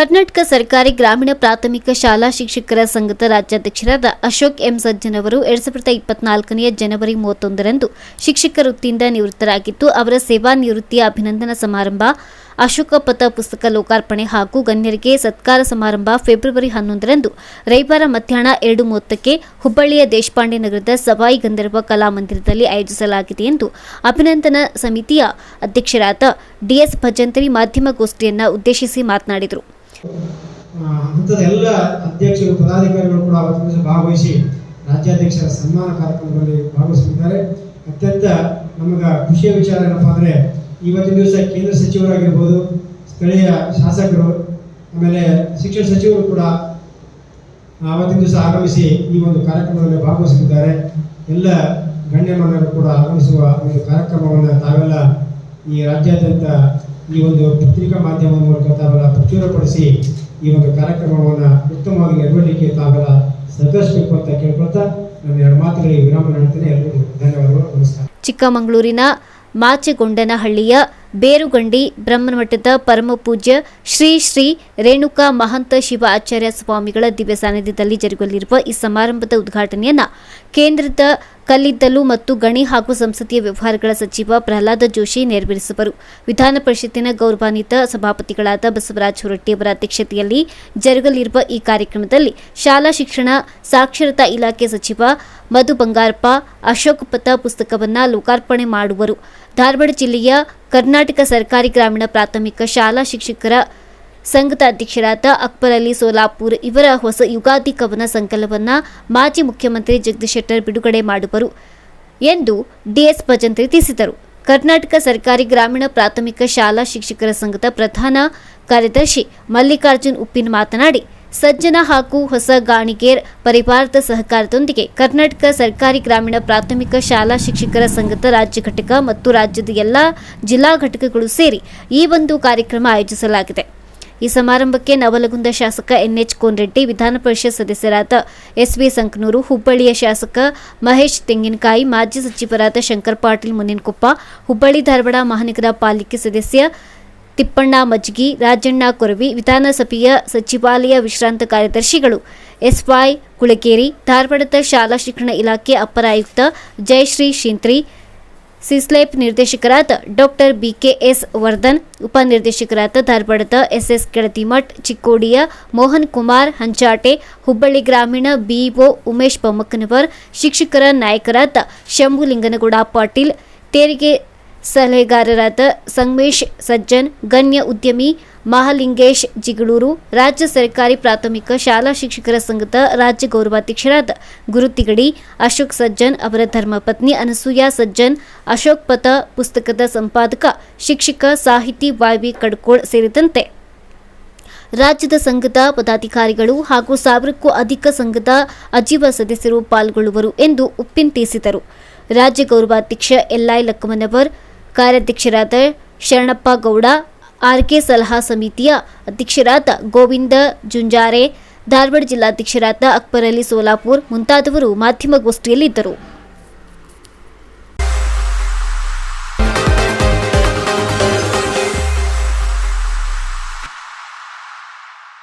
ಕರ್ನಾಟಕ ಸರ್ಕಾರಿ ಗ್ರಾಮೀಣ ಪ್ರಾಥಮಿಕ ಶಾಲಾ ಶಿಕ್ಷಕರ ಸಂಘದ ರಾಜ್ಯಾಧ್ಯಕ್ಷರಾದ ಅಶೋಕ್ ಎಂ ಸಜ್ಜನ್ ಅವರು ಎರಡ್ ಸಾವಿರದ ಇಪ್ಪತ್ನಾಲ್ಕನೆಯ ಜನವರಿ ಮೂವತ್ತೊಂದರಂದು ಶಿಕ್ಷಕ ವೃತ್ತಿಯಿಂದ ನಿವೃತ್ತರಾಗಿದ್ದು, ಅವರ ಸೇವಾ ನಿವೃತ್ತಿಯ ಅಭಿನಂದನಾ ಸಮಾರಂಭ ಅಶೋಕ ಪಥ ಪುಸ್ತಕ ಲೋಕಾರ್ಪಣೆ ಹಾಗೂ ಗಣ್ಯರಿಗೆ ಸತ್ಕಾರ ಸಮಾರಂಭ ಫೆಬ್ರವರಿ ಹನ್ನೊಂದರಂದು ರವಿವಾರ ಮಧ್ಯಾಹ್ನ ಎರಡು ಮೂವತ್ತಕ್ಕೆ ಹುಬ್ಬಳ್ಳಿಯ ದೇಶಪಾಂಡೆ ನಗರದ ಸವಾಯಿ ಗಂಧರ್ವ ಕಲಾಮಂದಿರದಲ್ಲಿ ಆಯೋಜಿಸಲಾಗಿದೆ ಎಂದು ಅಭಿನಂದನಾ ಸಮಿತಿಯ ಅಧ್ಯಕ್ಷರಾದ ಡಿಎಸ್ ಮಾಧ್ಯಮ ಮಾಧ್ಯಮಗೋಷ್ಠಿಯನ್ನು ಉದ್ದೇಶಿಸಿ ಮಾತನಾಡಿದರು. ಅಧ್ಯಕ್ಷರು ಕೂಡ ಭಾಗವಹಿಸಿ ರಾಜ್ಯಾಧ್ಯಕ್ಷರ ಸನ್ಮಾನ ಕಾರ್ಯಕ್ರಮದಲ್ಲಿ ಭಾಗವಹಿಸಿದ್ದಾರೆ ಅತ್ಯಂತ ನಮಗೆ ಖುಷಿಯ ವಿಚಾರ ಏನಪ್ಪ ಅಂದರೆ ಇವತ್ತಿನ ದಿವಸ ಕೇಂದ್ರ ಸಚಿವರಾಗಿರ್ಬೋದು, ಸ್ಥಳೀಯ ಶಾಸಕರು, ಆಮೇಲೆ ಶಿಕ್ಷಣ ಸಚಿವರು ಕೂಡ ಆವತ್ತಿನ ದಿವಸ ಆಗಮಿಸಿ ಈ ಒಂದು ಕಾರ್ಯಕ್ರಮದಲ್ಲಿ ಭಾಗವಹಿಸುತ್ತಿದ್ದಾರೆ. ಎಲ್ಲ ಗಣ್ಯಮಾನ್ಯರು ಕೂಡ ಆಗಮಿಸುವ ಒಂದು ಕಾರ್ಯಕ್ರಮವನ್ನು ತಾವೆಲ್ಲ ಈ ರಾಜ್ಯಾದ್ಯಂತ ಈ ಒಂದು ಪತ್ರಿಕಾ ಮಾಧ್ಯಮದ ಮೂಲಕ ತಾವೆಲ್ಲ ಪ್ರಚುರಪಡಿಸಿ ಈ ಒಂದು ಕಾರ್ಯಕ್ರಮವನ್ನು ಉತ್ತಮವಾಗಿ ನಿರ್ವಹಣೆಗೆ ತಾವೆಲ್ಲ ಸಹಕರಿಸಬೇಕು ಅಂತ ಕೇಳ್ಕೊಳ್ತಾ ನಾನು ಎರಡು ಮಾತುಗಳಿಗೆ ವಿರಾಮ ನೀಡ್ತೇನೆ ಎಲ್ಲರಿಗೂ ಧನ್ಯವಾದಗಳು. ನಮಸ್ಕಾರ. ಚಿಕ್ಕಮಗಳೂರಿನ ಮಾಚೆಗೊಂಡನಹಳ್ಳಿಯ ಬೇರುಗಂಡಿ ಬ್ರಹ್ಮಮಠದ ಪರಮಪೂಜ್ಯ ಶ್ರೀ ಶ್ರೀ ರೇಣುಕಾ ಮಹಂತ ಶಿವ ಆಚಾರ್ಯ ಸ್ವಾಮಿಗಳ ದಿವ್ಯ ಸಾನ್ನಿಧ್ಯದಲ್ಲಿ ಜರುಗಲಿರುವ ಈ ಸಮಾರಂಭದ ಉದ್ಘಾಟನೆಯನ್ನ ಕೇಂದ್ರದ ಕಲ್ಲಿದ್ದಲು ಮತ್ತು ಗಣಿ ಹಾಗೂ ಸಂಸದೀಯ ವ್ಯವಹಾರಗಳ ಸಚಿವ ಪ್ರಹ್ಲಾದ ಜೋಶಿ ನೆರವೇರಿಸುವರು. ವಿಧಾನ ಪರಿಷತ್ತಿನ ಗೌರವಾನ್ವಿತ ಸಭಾಪತಿಗಳಾದ ಬಸವರಾಜ ಹೊರಟ್ಟಿ ಅವರ ಅಧ್ಯಕ್ಷತೆಯಲ್ಲಿ ಜರುಗಲಿರುವ ಈ ಕಾರ್ಯಕ್ರಮದಲ್ಲಿ ಶಾಲಾ ಶಿಕ್ಷಣ, ಸಾಕ್ಷರತಾ ಇಲಾಖೆ ಸಚಿವ ಮಧು ಬಂಗಾರಪ್ಪ ಅಶೋಕ್ ಪಥ ಪುಸ್ತಕವನ್ನು ಲೋಕಾರ್ಪಣೆ ಮಾಡುವರು. ಧಾರವಾಡ ಜಿಲ್ಲೆಯ ಕರ್ನಾಟಕ ಸರ್ಕಾರಿ ಗ್ರಾಮೀಣ ಪ್ರಾಥಮಿಕ ಶಾಲಾ ಶಿಕ್ಷಕರ ಸಂಘದ ಅಧ್ಯಕ್ಷರಾದ ಅಕ್ಬರ್ ಅಲಿ ಸೋಲಾಪುರ್ ಇವರ ಹೊಸ ಯುಗಾದಿ ಕವನ ಸಂಕಲನವನ್ನು ಮಾಜಿ ಮುಖ್ಯಮಂತ್ರಿ ಜಗದೀಶ್ ಶೆಟ್ಟರ್ ಬಿಡುಗಡೆ ಮಾಡುವರು ಎಂದು ಡಿಎಸ್ ಭಜಂತ್ರಿ ತಿಳಿಸಿದರು. ಕರ್ನಾಟಕ ಸರ್ಕಾರಿ ಗ್ರಾಮೀಣ ಪ್ರಾಥಮಿಕ ಶಾಲಾ ಶಿಕ್ಷಕರ ಸಂಘದ ಪ್ರಧಾನ ಕಾರ್ಯದರ್ಶಿ ಮಲ್ಲಿಕಾರ್ಜುನ್ ಉಪ್ಪಿನ್ ಮಾತನಾಡಿ ಸಜ್ಜನ ಹಾಗೂ ಹೊಸ ಗಾಣಿಗೇರ್ ಪರಿಪಾರ್ಥ ಸಹಕಾರದೊಂದಿಗೆ ಕರ್ನಾಟಕ ಸರ್ಕಾರಿ ಗ್ರಾಮೀಣ ಪ್ರಾಥಮಿಕ ಶಾಲಾ ಶಿಕ್ಷಕರ ಸಂಘದ ರಾಜ್ಯ ಘಟಕ ಮತ್ತು ರಾಜ್ಯದ ಎಲ್ಲ ಜಿಲ್ಲಾ ಘಟಕಗಳು ಸೇರಿ ಈ ಒಂದು ಕಾರ್ಯಕ್ರಮ ಆಯೋಜಿಸಲಾಗಿದೆ. ಈ ಸಮಾರಂಭಕ್ಕೆ ನವಲಗುಂದ ಶಾಸಕ ಎನ್ಎಚ್ ಕೋನ್ರೆಡ್ಡಿ, ವಿಧಾನ ಪರಿಷತ್ ಸದಸ್ಯರಾದ ಎಸ್ವಿ ಸಂಕನೂರು, ಹುಬ್ಬಳ್ಳಿಯ ಶಾಸಕ ಮಹೇಶ್ ತೆಂಗಿನಕಾಯಿ, ಮಾಜಿ ಸಚಿವರಾದ ಶಂಕರ್ ಪಾಟೀಲ್ ಮುನಿನ್ಕೊಪ್ಪ, ಹುಬ್ಬಳ್ಳಿ ಧಾರವಾಡ ಮಹಾನಗರ ಪಾಲಿಕೆ ಸದಸ್ಯ ತಿಪ್ಪಣ್ಣ, ಮಜ್ಗಿ, ರಾಜಣ್ಣ, ಕೊರವಿ, ವಿಧಾನಸಭೆಯ ಸಚಿವಾಲಯ ವಿಶ್ರಾಂತ ಕಾರ್ಯದರ್ಶಿಗಳು, ಎಸ್ವೈ ಕುಳಕೇರಿ ಧಾರವಾಡದ ಶಾಲಾ ಶಿಕ್ಷಣ ಇಲಾಖೆ ಅಪರ ಆಯುಕ್ತ ಜಯಶ್ರೀ ಶಿಂತ್ರಿ, ಸಿಸ್ಲೇಪ್ ನಿರ್ದೇಶಕರಾದ ಡಾಕ್ಟರ್ ಬಿಕೆಎಸ್ ವರ್ಧನ್ ಉಪನಿರ್ದೇಶಕರಾದ ಧಾರವಾಡದ ಎಸ್ಎಸ್ ಕೆಳತಿಮಠ್ ಚಿಕ್ಕೋಡಿಯ ಮೋಹನ್ ಕುಮಾರ್ ಹಂಚಾಟೆ, ಹುಬ್ಬಳ್ಳಿ ಗ್ರಾಮೀಣ ಬಿಇಒ ಉಮೇಶ್ ಬೊಮ್ಮಕ್ಕನವರ್, ಶಿಕ್ಷಕರ ನಾಯಕರಾದ ಶಂಭುಲಿಂಗನಗೌಡ ಪಾಟೀಲ್, ತೆರಿಗೆ ಸಲಹೆಗಾರರಾದ ಸಂಗಮೇಶ್ ಸಜ್ಜನ್, ಗಣ್ಯ ಉದ್ಯಮಿ ಮಹಾಲಿಂಗೇಶ್ ಜಿಗಳೂರು, ರಾಜ್ಯ ಸರ್ಕಾರಿ ಪ್ರಾಥಮಿಕ ಶಾಲಾ ಶಿಕ್ಷಕರ ಸಂಘದ ರಾಜ್ಯ ಗೌರವಾಧ್ಯಕ್ಷರಾದ ಗುರುತಿಗಡಿ ಅಶೋಕ್ ಸಜ್ಜನ್, ಅವರ ಧರ್ಮಪತ್ನಿ ಅನಸೂಯಾ ಸಜ್ಜನ್, ಅಶೋಕ್ ಪಥ ಪುಸ್ತಕದ ಸಂಪಾದಕ, ಶಿಕ್ಷಕ ಸಾಹಿತಿ ವಾಯ್ವಿ ಕಡ್ಕೋಳ್ ಸೇರಿದಂತೆ ರಾಜ್ಯದ ಸಂಘದ ಪದಾಧಿಕಾರಿಗಳು ಹಾಗೂ ಸಾವಿರಕ್ಕೂ ಅಧಿಕ ಸಂಘದ ಅಜೀವ ಸದಸ್ಯರು ಪಾಲ್ಗೊಳ್ಳುವರು ಎಂದು ಉಪ್ಪಿನ್ ತಿಳಿಸಿದರು. ರಾಜ್ಯ ಗೌರವಾಧ್ಯಕ್ಷ ಎಲ್ಐ ಲಕ್ಕಮನವರ್ ಕಾರ್ಯಾಧ್ಯಕ್ಷರಾದ ಶರಣಪ್ಪ ಗೌಡ, ಆರ್ಕೆ ಸಲಹಾ ಸಮಿತಿಯ ಅಧ್ಯಕ್ಷರಾದ ಗೋವಿಂದ ಜುಂಜಾರೆ, ಧಾರವಾಡ ಜಿಲ್ಲಾಧ್ಯಕ್ಷರಾದ ಅಕ್ಬರ್ ಅಲಿ ಸೋಲಾಪುರ್ ಮುಂತಾದವರು ಮಾಧ್ಯಮಗೋಷ್ಠಿಯಲ್ಲಿದ್ದರು